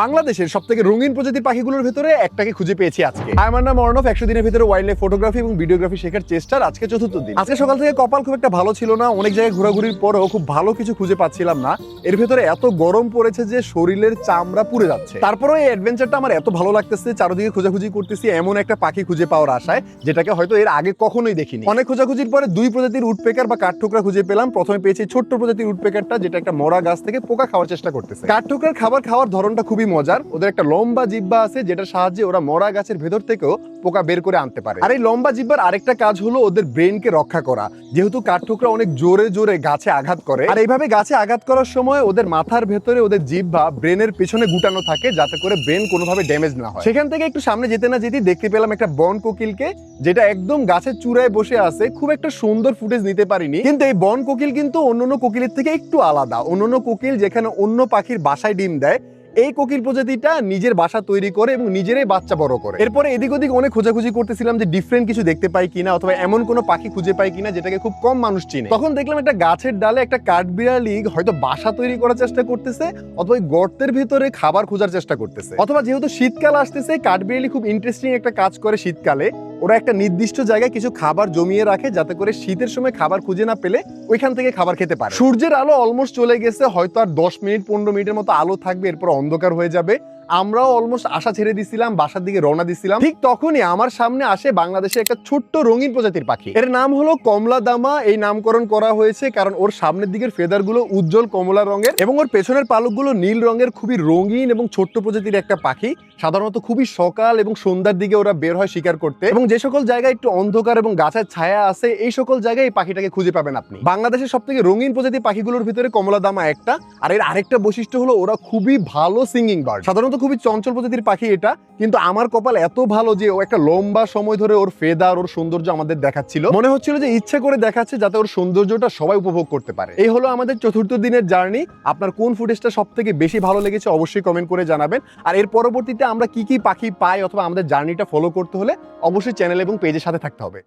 বাংলাদেশের সব থেকে রঙিন প্রজাতির পাখিগুলোর ভেতরে একটাকে খুঁজে পেয়েছি আজকে। আমার নাম অর্ণব, একশো দিনের ভিতরে ওয়াইল্ড লাইফ ফটোগ্রাফি এবং ভিডিওগ্রাফি শেখার চেষ্টার আজকে চতুর্থ দিন। আজকে সকাল থেকে কপাল খুব একটা ভালো ছিল না, অনেক জায়গায় ঘোরাঘুরির পরেও খুব ভালো কিছু খুঁজে পাচ্ছিলাম না। এর ভেতরে এত গরম পড়েছে যে শরীরের চামড়া পুড়ে যাচ্ছে। তারপরে এই অ্যাডভেঞ্চারটা আমার এত ভালো লাগতেছে, চারদিকে খোঁজাখুঁজি করতেছি এমন একটা পাখি খুঁজে পাওয়ার আশায়, যেটাকে হয়তো এর আগে কখনোই দেখিনি। অনেক খোঁজাখুঁজির পরে দুই প্রজাতির উটপেকার বা কাঠঠোকরা খুঁজে পেলাম। প্রথমে পেয়েছি ছোট্ট প্রজাতির উটপেকারটা, যেটা একটা মরা গাছ থেকে পোকা খাওয়ার চেষ্টা করতেছে। কাঠঠোকরার খাবার খাওয়ার ধরনটা খুবই মজার। ওদের একটা লম্বা জিব্বা আছে, যেটার সাহায্যে ওরা মরা গাছের ভেতর থেকেও পোকা বের করে আনতে পারে। আর এই লম্বা জিব্বার আরেকটা কাজ হলো ওদের ব্রেনকে রক্ষা করা। যেহেতু কাঠঠোকরা অনেক জোরে জোরে গাছে আঘাত করে, আর এইভাবে গাছে আঘাত করার সময় ওদের মাথার ভেতরে ওদের জিব্বা ব্রেনের পেছনে গুটানো থাকে, যাতে করে ব্রেন কোনোভাবে ড্যামেজ না হয়। সেখান থেকে একটু সামনে যেতে না যেতেই দেখতে পেলাম একটা বন কোকিলকে, যেটা একদম গাছের চূড়ায় বসে আছে। খুব একটা সুন্দর ফুটেজ নিতে পারিনি, কিন্তু এই বন কোকিল কিন্তু অন্যান্য কোকিলের থেকে একটু আলাদা। অন্যান্য কোকিল যেখানে অন্য পাখির বাসায় ডিম দেয় এই কোকিল প্রজাতিটা নিজের বাসা তৈরি করে এবং নিজেরাই বাচ্চা বড় করে। এরপরে এদিক ওদিক অনেক খোঁজাখুঁজি করতেছিলাম যে ডিফারেন্ট কিছু দেখতে পাই কিনা অথবা এমন কোনো পাখি খুঁজে পাই কিনা যেটাকে খুব কম মানুষ চিনে। তখন দেখলাম একটা গাছের ডালে একটা কাঠবিড়ালি হয়তো বাসা তৈরি করার চেষ্টা করতেছে অথবা গর্তের ভিতরে খাবার খোঁজার চেষ্টা করতেছে। অথবা যেহেতু শীতকাল আসতেছে, কাঠবিড়ালি খুব ইন্টারেস্টিং একটা কাজ করে শীতকালে। ওরা একটা নির্দিষ্ট জায়গায় কিছু খাবার জমিয়ে রাখে যাতে করে শীতের সময় খাবার খুঁজে না পেলে ওইখান থেকে খাবার খেতে পারে। সূর্যের আলো অলমোস্ট চলে গেছে, হয়তো আর দশ মিনিট, পনেরো মিনিটের মতো আলো থাকবে, এরপর অন্ধকার হয়ে যাবে। আমরাও অলমোস্ট আশা ছেড়ে দিছিলাম, বাসার দিকে রওনা দিছিলাম। ঠিক তখনই আমার সামনে আসে বাংলাদেশে একটা ছোট্ট রঙিন প্রজাতির পাখি। এর নাম হলো কমলা দামা এই নামকরণ করা হয়েছে কারণ ওর সামনের দিকের ফেদারগুলো উজ্জ্বল কমলা রঙের এবং ওর পেছনের পালকগুলো নীল রঙের, খুবই রঙিন এবং ছোট্ট প্রজাতির একটা পাখি। সাধারণত খুবই সকাল এবং সন্ধ্যার দিকে ওরা বের হয় শিকার করতে এবং যে সকল জায়গায় একটু অন্ধকার এবং গাছের ছায়া আছে, এই সকল জায়গায় এই পাখিটাকে খুঁজে পাবেন আপনি। বাংলাদেশের সব থেকে রঙিন প্রজাতির পাখিগুলোর ভিতরে কমলা দামা একটা, আর এর আরেকটা বৈশিষ্ট্য হলো ওরা খুবই ভালো সিঙ্গিং বার্ড সাধারণত খুবই চঞ্চল প্রজাতির পাখি এটা, কিন্তু আমার কপাল এত ভালো যে ও একটা লম্বা সময় ধরে ওর ফেদার, ওর সৌন্দর্য আমাদের দেখাচ্ছিল। মনে হচ্ছিল যে ইচ্ছে করে দেখাচ্ছে যাতে ওর সৌন্দর্যটা সবাই উপভোগ করতে পারে। এই হলো আমাদের চতুর্থ দিনের জার্নি। আপনার কোন ফুটেজটা সব থেকে বেশি ভালো লেগেছে অবশ্যই কমেন্ট করে জানাবেন। আর এর পরবর্তীতে আমরা কি কি পাখি পাই অথবা আমাদের জার্নিটা ফলো করতে হলে অবশ্যই চ্যানেল এবং পেজের সাথে থাকতে হবে।